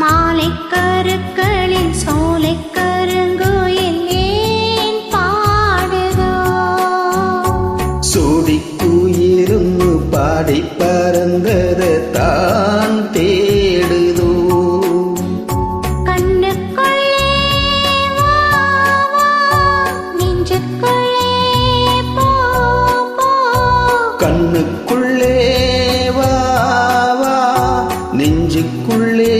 மாலை கருக்களில் சோலை கருங்குயில் ஏன் பாடுதோ சோடிக்குயிருந்து பாடி பறந்தது தான் தேடுதோ கண்ணுக்குள்ளே வா, வா, நெஞ்சுக்குள்ளே போ, போ. கண்ணுக்குள்ளே வா வா நெஞ்சுக்குள்ளே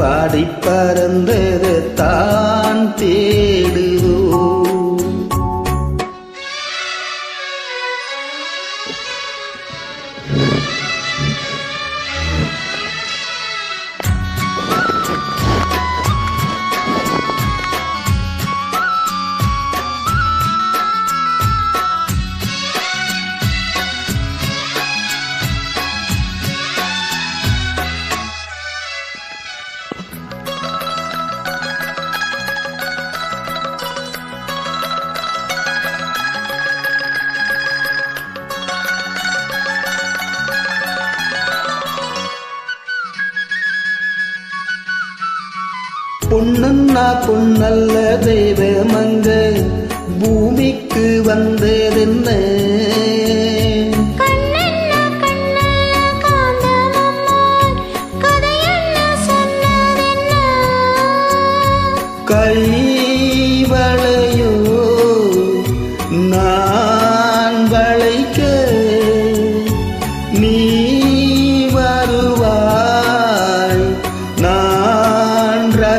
பாடி பறந்தது தான் தே. பொன்னன்னா பொன்னல்ல தெய்வமங்க பூமிக்கு வந்ததென்ன?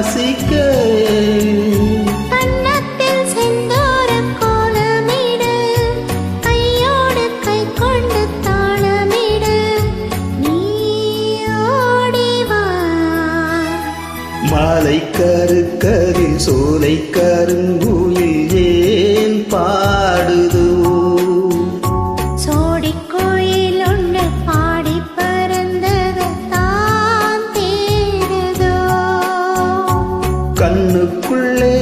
வா. மாலை கருக்கரில் சோலை கருங்குயில் ஏன் பாடுதோ கண்ணுக்குள்ளே.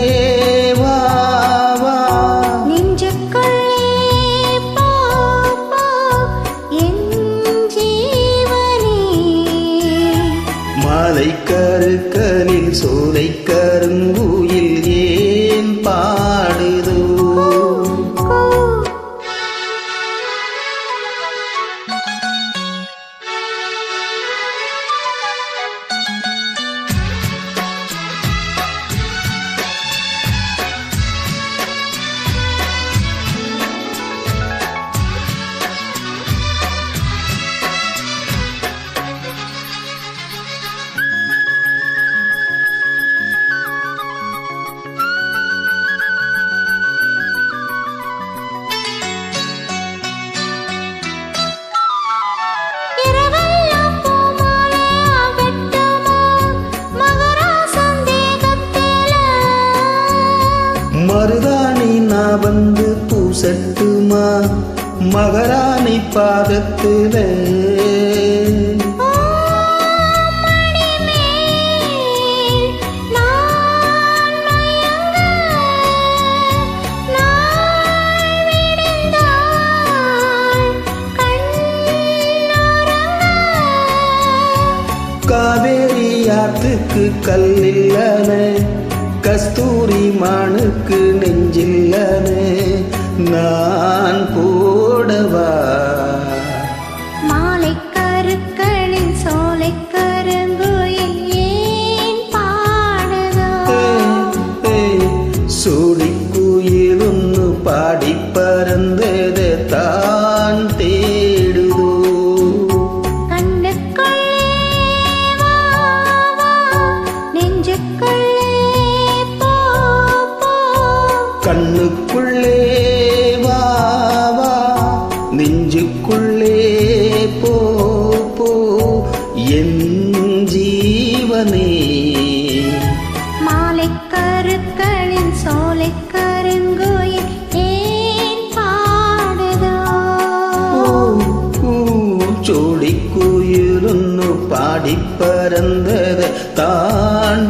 மாலை கருக்கலில் சோலை கருங்குயில் மருதாணி நான் வந்து பூசட்டுமா? மகாராணி பாதத்தில. காவேரி ஆத்துக்கு கல்லில்லன கஸ்தூரி மானுக்கு நெஞ்சில்லனே. நான் போடவா கண்ணுக்குள்ளே வா வா. நெஞ்சுக்குள்ளே போ போ. என் ஜீவனே. மாலைக் கருக்களில் சோலைக் கருங்குயில் ஏன் பாடுதோ? தான்